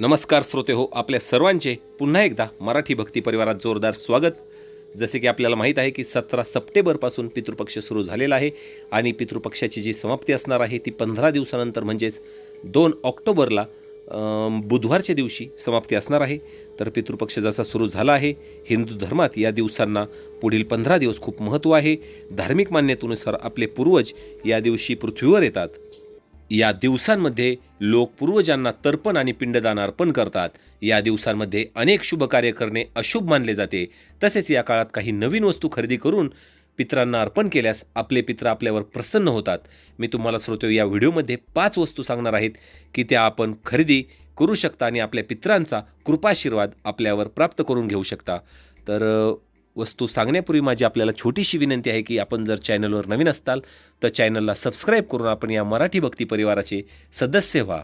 नमस्कार श्रोते हो आपल्या सर्वांचे पुन्हा एकदा मराठी भक्ती परिवारात जोरदार स्वागत. जसे की आपल्याला माहीत आहे की सतरा सप्टेंबरपासून पितृपक्ष सुरू झालेला आहे आणि पितृपक्षाची जी समाप्ती असणार आहे ती पंधरा दिवसानंतर म्हणजेच दोन ऑक्टोबरला बुधवारच्या दिवशी समाप्ती असणार आहे. तर पितृपक्ष जसा सुरू झाला आहे हिंदू धर्मात या दिवसांना पुढील पंधरा दिवस खूप महत्त्व आहे. धार्मिक मान्यतेनुसार आपले पूर्वज या दिवशी पृथ्वीवर येतात. या दिवसांमध्ये लोक पूर्वजांना तर्पण आणि पिंडदान अर्पण करतात. या दिवसांमध्ये अनेक शुभ कार्य करणे अशुभ मानले जाते. तसेच या काळात काही नवीन वस्तू खरेदी करून पित्रांना अर्पण केल्यास आपले पित्र आपल्यावर प्रसन्न होतात. मी तुम्हाला श्रोते या व्हिडिओमध्ये पाच वस्तू सांगणार आहेत की त्या आपण खरेदी करू शकता आणि आपल्या पित्रांचा कृपाशीर्वाद आपल्यावर प्राप्त करून घेऊ शकता. तर वस्तू सांगण्यापूर्वी माझी आपल्याला छोटीशी विनंती आहे की आपण जर चॅनलवर नवीन असताल तर चॅनलला सबस्क्राईब करून आपण या मराठी भक्ती परिवाराचे सदस्य व्हा.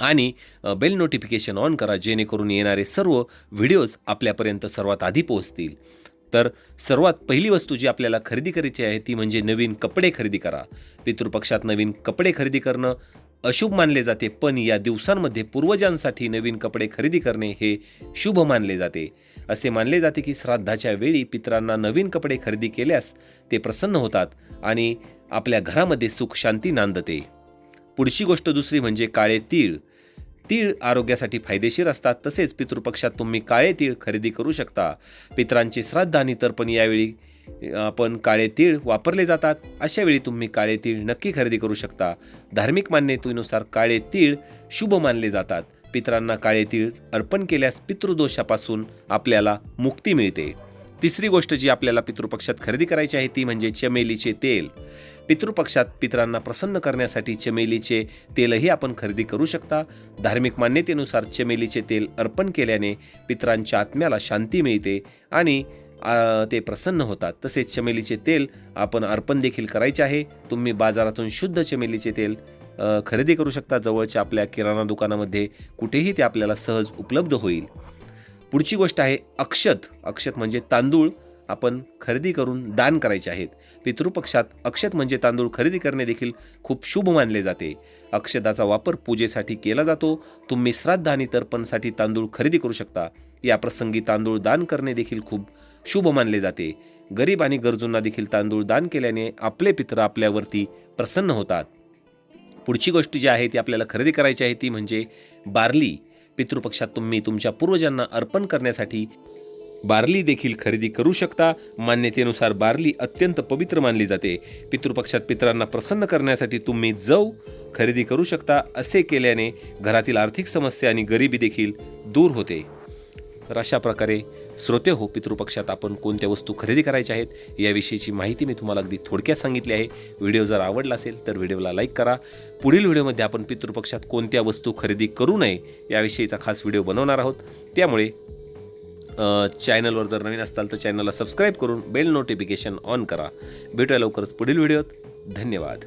आणि बेल नोटिफिकेशन ऑन करा जेणेकरून येणारे सर्व व्हिडिओज आपल्यापर्यंत सर्वात आधी पोहोचतील. तर सर्वात पहिली वस्तू जी आपल्याला खरेदी करायची आहे ती म्हणजे नवीन कपडे खरेदी करा. पितृपक्षात नवीन कपडे खरेदी करणं अशुभ मानले जाते पण या दिवसांमध्ये पूर्वजांसाठी नवीन कपडे खरेदी करणे हे शुभ मानले जाते. असे मानले जाते की श्राद्धाच्या वेळी पित्रांना नवीन कपडे खरेदी केल्यास ते प्रसन्न होतात आणि आपल्या घरामध्ये सुख शांती नांदते. पुढची गोष्ट दुसरी म्हणजे काळे तीळ. तीळ आरोग्यासाठी फायदेशीर असतात तसेच पितृपक्षात तुम्ही काळे तीळ खरेदी करू शकता. पित्रांचे श्राद्ध आणि तर्पण यावेळी आपण काळे तीळ वापरले जातात अशा वेळी तुम्ही काळे तीळ नक्की खरेदी करू शकता. धार्मिक मान्यतेनुसार काळे तीळ शुभ मानले जातात. पितरांना काळे तीळ अर्पण केल्यास पितृदोषापासून आपल्याला मुक्ती मिळते. तिसरी गोष्ट जी आपल्याला पितृपक्षात खरेदी करायची आहे ती म्हणजे चमेलीचे तेल. पितृपक्षात पितरांना प्रसन्न करण्यासाठी चमेलीचे तेलही आपण खरेदी करू शकता. धार्मिक मान्यतेनुसार चमेलीचे तेल अर्पण केल्याने पितरांच्या आत्म्याला शांती मिळते आणि ते प्रसन्न होतात. तसेच चमेलीचे तेल आपण अर्पण देखील करायचे आहे. तुम्ही बाजारातून शुद्ध चमेलीचे तेल खरेदी करू शकता. जवळच्या आपल्या किराणा दुकानामध्ये कुठेही ते आपल्याला सहज उपलब्ध होईल. पुढची गोष्ट आहे अक्षत. अक्षत म्हणजे तांदूळ आपण खरेदी करून दान करायचे आहेत. पितृपक्षात अक्षत म्हणजे तांदूळ खरेदी करणे देखील खूप शुभ मानले जाते. अक्षताचा वापर पूजेसाठी केला जातो. तुम्ही श्राद्ध आणि तर्पणसाठी तांदूळ खरेदी करू शकता. या प्रसंगी तांदूळ दान करणे देखील खूप शुभ मानले जाते. गरीब आणि गरजूंना देखील तांदूळ दान केल्याने आपले पित्र आपल्यावरती प्रसन्न होतात. पुढची गोष्ट जी आहे ती आपल्याला खरेदी करायची आहे ती म्हणजे बार्ली. पितृपक्षात तुम्ही तुमच्या पूर्वजांना अर्पण करण्यासाठी बार्ली देखील खरेदी करू शकता. मान्यतेनुसार बार्ली अत्यंत पवित्र मानली जाते. पितृपक्षात पितरांना प्रसन्न करण्यासाठी तुम्ही जव खरेदी करू शकता. असे केल्याने घरातील आर्थिक समस्या आणि गरिबी देखील दूर होते. तर अशा प्रकारे श्रोते हो पितृपक्षात आपण कोणत्या वस्तू खरेदी करायच्या आहेत याविषयीची माहिती मी तुम्हाला अगदी थोडक्यात सांगितली आहे. व्हिडिओ जर आवडला असेल तर व्हिडिओला लाईक करा. पुढील व्हिडिओमध्ये आपण पितृपक्षात कोणत्या वस्तू खरेदी करू नये याविषयीचा खास व्हिडिओ बनवणार आहोत. त्यामुळे चॅनलवर जर नवीन असताल तर चॅनलला सबस्क्राईब करून बेल नोटिफिकेशन ऑन करा. भेटूया लवकरच पुढील व्हिडिओत. धन्यवाद.